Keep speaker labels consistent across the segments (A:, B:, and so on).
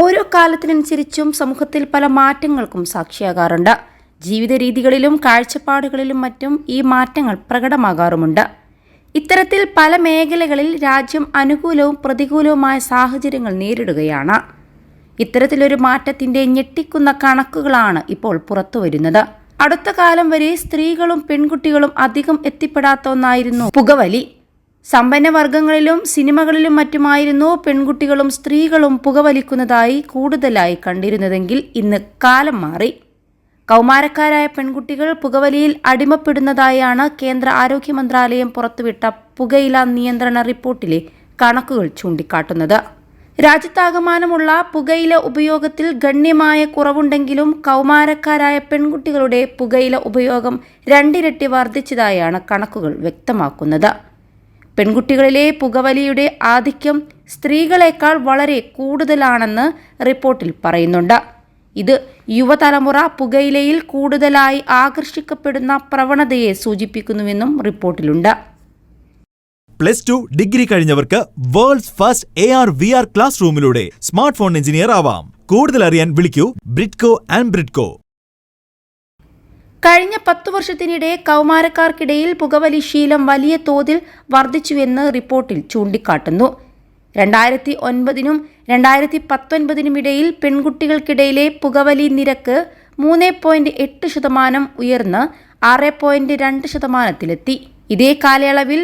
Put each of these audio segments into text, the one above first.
A: ഓരോ കാലത്തിനനുസരിച്ചും സമൂഹത്തിൽ പല മാറ്റങ്ങൾക്കും സാക്ഷിയാകാറുണ്ട്. ജീവിത രീതികളിലും കാഴ്ചപ്പാടുകളിലും മറ്റും ഈ മാറ്റങ്ങൾ പ്രകടമാകാറുമുണ്ട്. ഇത്തരത്തിൽ പല മേഖലകളിൽ രാജ്യം അനുകൂലവും പ്രതികൂലവുമായ സാഹചര്യങ്ങൾ നേരിടുകയാണ്. ഇത്തരത്തിലൊരു മാറ്റത്തിന്റെ ഞെട്ടിക്കുന്ന കണക്കുകളാണ് ഇപ്പോൾ പുറത്തുവരുന്നത്. അടുത്ത കാലം വരെ സ്ത്രീകളും പെൺകുട്ടികളും അധികം എത്തിപ്പെടാത്ത ഒന്നായിരുന്നു പുകവലി. സമ്പന്ന വർഗങ്ങളിലും സിനിമകളിലും മറ്റുമായിരുന്നു പെൺകുട്ടികളും സ്ത്രീകളും പുകവലിക്കുന്നതായി കൂടുതലായി കണ്ടിരുന്നതെങ്കിൽ ഇന്ന് കാലം മാറി. കൗമാരക്കാരായ പെൺകുട്ടികൾ പുകവലിയിൽ അടിമപ്പെടുന്നതായാണ് കേന്ദ്ര ആരോഗ്യ മന്ത്രാലയം പുറത്തുവിട്ട പുകയില നിയന്ത്രണ റിപ്പോർട്ടിലെ കണക്കുകൾ ചൂണ്ടിക്കാട്ടുന്നത്. രാജ്യത്താകമാനമുള്ള പുകയില ഉപയോഗത്തിൽ ഗണ്യമായ കുറവുണ്ടെങ്കിലും കൗമാരക്കാരായ പെൺകുട്ടികളുടെ പുകയില ഉപയോഗം രണ്ടിരട്ടി വർദ്ധിച്ചതായാണ് കണക്കുകൾ വ്യക്തമാക്കുന്നത്. പെൺകുട്ടികളിലെ പുകവലിയുടെ ആധിക്യം സ്ത്രീകളെക്കാൾ വളരെ കൂടുതലാണെന്ന് റിപ്പോർട്ടിൽ പറയുന്നുണ്ട്. ഇത് യുവതലമുറ പുകയിലയിൽ കൂടുതലായി ആകർഷിക്കപ്പെടുന്ന പ്രവണതയെ സൂചിപ്പിക്കുന്നുവെന്നും റിപ്പോർട്ടിലുണ്ട്.
B: Plus two degree കഴിഞ്ഞവർക്ക് world's first A R V R class റൂമിലൂടെ smart phone engineer ആവാം. കൂടുതൽ അറിയാൻ വിളിക്കൂ ബ്രിഡ്കോ ആൻഡ് ബ്രിഡ്കോ.
A: കഴിഞ്ഞ പത്തു വർഷത്തിനിടെ കൗമാരക്കാർക്കിടയിൽ പുകവലി ശീലം വലിയ തോതിൽ വർദ്ധിച്ചുവെന്ന് റിപ്പോർട്ടിൽ ചൂണ്ടിക്കാട്ടുന്നു. രണ്ടായിരത്തി ഒൻപതിനും രണ്ടായിരത്തി പത്തൊൻപതിനും ഇടയിൽ പെൺകുട്ടികൾക്കിടയിലെ പുകവലി നിരക്ക് മൂന്ന് പോയിന്റ് എട്ട് ശതമാനം ഉയർന്ന് ആറ് പോയിന്റ് രണ്ട് ശതമാനത്തിലെത്തി. ഇതേ കാലയളവിൽ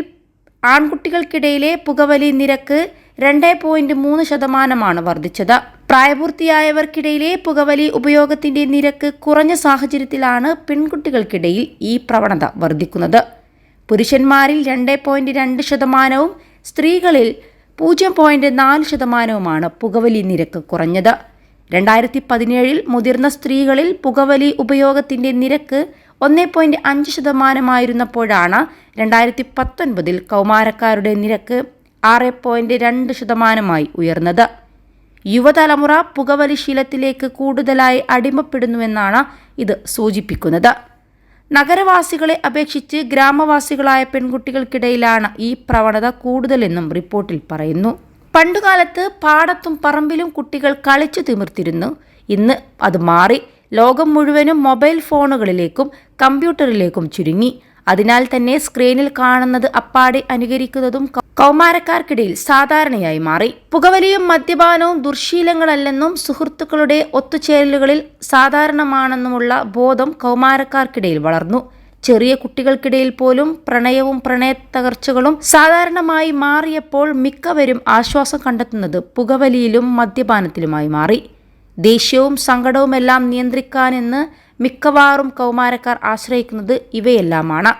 A: ആൺകുട്ടികൾക്കിടയിലെ പുകവലി നിരക്ക് രണ്ട് പോയിന്റ് മൂന്ന് ശതമാനമാണ് വർദ്ധിച്ചത്. പ്രായപൂർത്തിയായവർക്കിടയിലെ പുകവലി ഉപയോഗത്തിന്റെ നിരക്ക് കുറഞ്ഞ സാഹചര്യത്തിലാണ് പെൺകുട്ടികൾക്കിടയിൽ ഈ പ്രവണത വർദ്ധിക്കുന്നത്. പുരുഷന്മാരിൽ രണ്ട് പോയിന്റ് രണ്ട് ശതമാനവും സ്ത്രീകളിൽ പൂജ്യം പോയിന്റ് നാല് ശതമാനവുമാണ് പുകവലി നിരക്ക് കുറഞ്ഞത്. രണ്ടായിരത്തി പതിനേഴിൽ മുതിർന്ന സ്ത്രീകളിൽ പുകവലി ഉപയോഗത്തിന്റെ നിരക്ക് ഒന്നേ പോയിന്റ് അഞ്ച് ശതമാനമായിരുന്നപ്പോഴാണ് രണ്ടായിരത്തി പത്തൊൻപതിൽ കൗമാരക്കാരുടെ നിരക്ക് ആറ് പോയിന്റ് രണ്ട് ശതമാനമായി ഉയർന്നത്. യുവതലമുറ പുകവലി ശീലത്തിലേക്ക് കൂടുതലായി അടിമപ്പെടുന്നുവെന്നാണ് ഇത് സൂചിപ്പിക്കുന്നത്. നഗരവാസികളെ അപേക്ഷിച്ച് ഗ്രാമവാസികളായ പെൺകുട്ടികൾക്കിടയിലാണ് ഈ പ്രവണത കൂടുതലെന്നും റിപ്പോർട്ടിൽ പറയുന്നു. പണ്ടുകാലത്ത് പാടത്തും പറമ്പിലും കുട്ടികൾ കളിച്ചു തിമിർത്തിരുന്നു. ഇന്ന് അത് മാറി. ലോകം മുഴുവനും മൊബൈൽ ഫോണുകളിലേക്കും കമ്പ്യൂട്ടറിലേക്കും ചുരുങ്ങി. അതിനാൽ തന്നെ സ്ക്രീനിൽ കാണുന്നത് അപ്പാടെ അനുകരിക്കുന്നതും കൗമാരക്കാർക്കിടയിൽ സാധാരണയായി മാറി. പുകവലിയും മദ്യപാനവും ദുർശീലങ്ങളല്ലെന്നും സുഹൃത്തുക്കളുടെ ഒത്തുചേരലുകളിൽ സാധാരണമാണെന്നുമുള്ള ബോധം കൗമാരക്കാർക്കിടയിൽ വളർന്നു. ചെറിയ കുട്ടികൾക്കിടയിൽ പോലും പ്രണയവും പ്രണയ തകർച്ചകളും സാധാരണമായി മാറിയപ്പോൾ മിക്കവരും ആശ്വാസം കണ്ടെത്തുന്നത് പുകവലിയിലും മദ്യപാനത്തിലുമായി മാറി. ദേഷ്യവും സങ്കടവുമെല്ലാം നിയന്ത്രിക്കാനെന്ന് മിക്കവാറും കൗമാരക്കാർ ആശ്രയിക്കുന്നത് ഇവയെല്ലാമാണ്.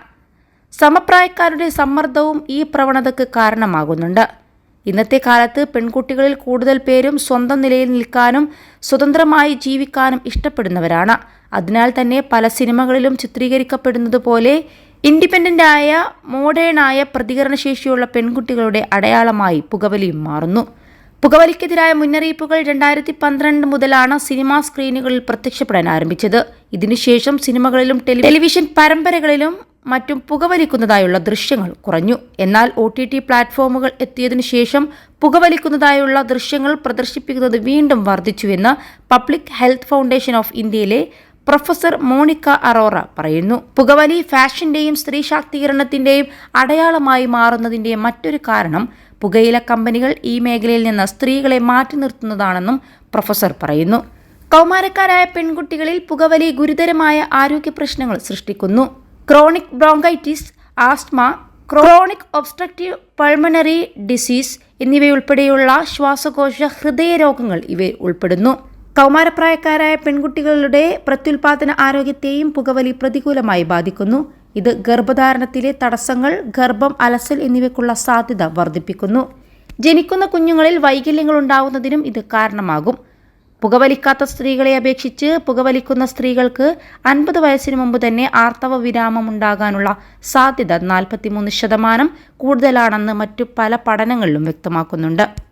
A: സമപ്രായക്കാരുടെ സമ്മർദ്ദവും ഈ പ്രവണതയ്ക്ക് കാരണമാകുന്നുണ്ട്. ഇന്നത്തെ കാലത്ത് പെൺകുട്ടികളിൽ കൂടുതൽ പേരും സ്വന്തം നിലയിൽ നിൽക്കാനും സ്വതന്ത്രമായി ജീവിക്കാനും ഇഷ്ടപ്പെടുന്നവരാണ്. അതിനാൽ തന്നെ പല സിനിമകളിലും ചിത്രീകരിക്കപ്പെടുന്നത് പോലെ ഇൻഡിപെൻഡന്റ് ആയ മോഡേണായ പ്രതികരണശേഷിയുള്ള പെൺകുട്ടികളുടെ അടയാളമായി പുകവലിയും മാറുന്നു. പുകവലിക്കെതിരായ മുന്നറിയിപ്പുകൾ രണ്ടായിരത്തി പന്ത്രണ്ട് മുതലാണ് സിനിമാ സ്ക്രീനുകളിൽ പ്രത്യക്ഷപ്പെടാൻ ആരംഭിച്ചത്. ഇതിനുശേഷം സിനിമകളിലും ടെലിവിഷൻ പരമ്പരകളിലും മറ്റും പുകവലിക്കുന്നതായുള്ള ദൃശ്യങ്ങൾ കുറഞ്ഞു. എന്നാൽ ഒ ടി ടി പ്ലാറ്റ്ഫോമുകൾ എത്തിയതിനു ശേഷം പുകവലിക്കുന്നതായുള്ള ദൃശ്യങ്ങൾ പ്രദർശിപ്പിക്കുന്നത് വീണ്ടും വർദ്ധിച്ചുവെന്ന് പബ്ലിക് ഹെൽത്ത് ഫൗണ്ടേഷൻ ഓഫ് ഇന്ത്യയിലെ പ്രൊഫസർ മോണിക്ക അറോറ പറയുന്നു. പുകവലി ഫാഷന്റെയും സ്ത്രീ ശാക്തീകരണത്തിന്റെയും അടയാളമായി മാറുന്നതിന്റെ മറ്റൊരു കാരണം പുകയില കമ്പനികൾ ഈ മേഖലയിൽ നിന്ന് സ്ത്രീകളെ മാറ്റി നിർത്തുന്നതാണെന്നും പ്രൊഫസർ പറയുന്നു. കൗമാരക്കാരായ പെൺകുട്ടികളിൽ പുകവലി ഗുരുതരമായ ആരോഗ്യ പ്രശ്നങ്ങൾ സൃഷ്ടിക്കുന്നു. Chronic bronchitis asthma chronic obstructive pulmonary disease എന്നിവയുൾപ്പെടെയുള്ള ശ്വാസകോശ ഹൃദയ രോഗങ്ങൾ ഇവയിൽ ഉൾപ്പെടുന്നു. കൗമാരപ്രായക്കാരായ പെൺകുട്ടികളുടെ പ്രത്യുൽപാദന ആരോഗ്യത്തെയും പുകവലി പ്രതികൂലമായി ബാധിക്കുന്നു. ഇത് ഗർഭധാരണത്തിലെ തടസ്സങ്ങൾ ഗർഭം അലസൽ എന്നിവയ്ക്കുള്ള സാധ്യത വർദ്ധിപ്പിക്കുന്നു. ജനിക്കുന്ന കുഞ്ഞുങ്ങളിൽ വൈകല്യങ്ങൾ ഉണ്ടാവുന്നതിനും ഇത് കാരണമാകും. പുകവലിക്കാത്ത സ്ത്രീകളെ അപേക്ഷിച്ച് പുകവലിക്കുന്ന സ്ത്രീകൾക്ക് അൻപത് വയസ്സിന് മുമ്പ് തന്നെ ആർത്തവ വിരാമം ഉണ്ടാകാനുള്ള സാധ്യത നാൽപ്പത്തിമൂന്ന് ശതമാനം കൂടുതലാണെന്ന് മറ്റു പല പഠനങ്ങളിലും വ്യക്തമാക്കുന്നുണ്ട്.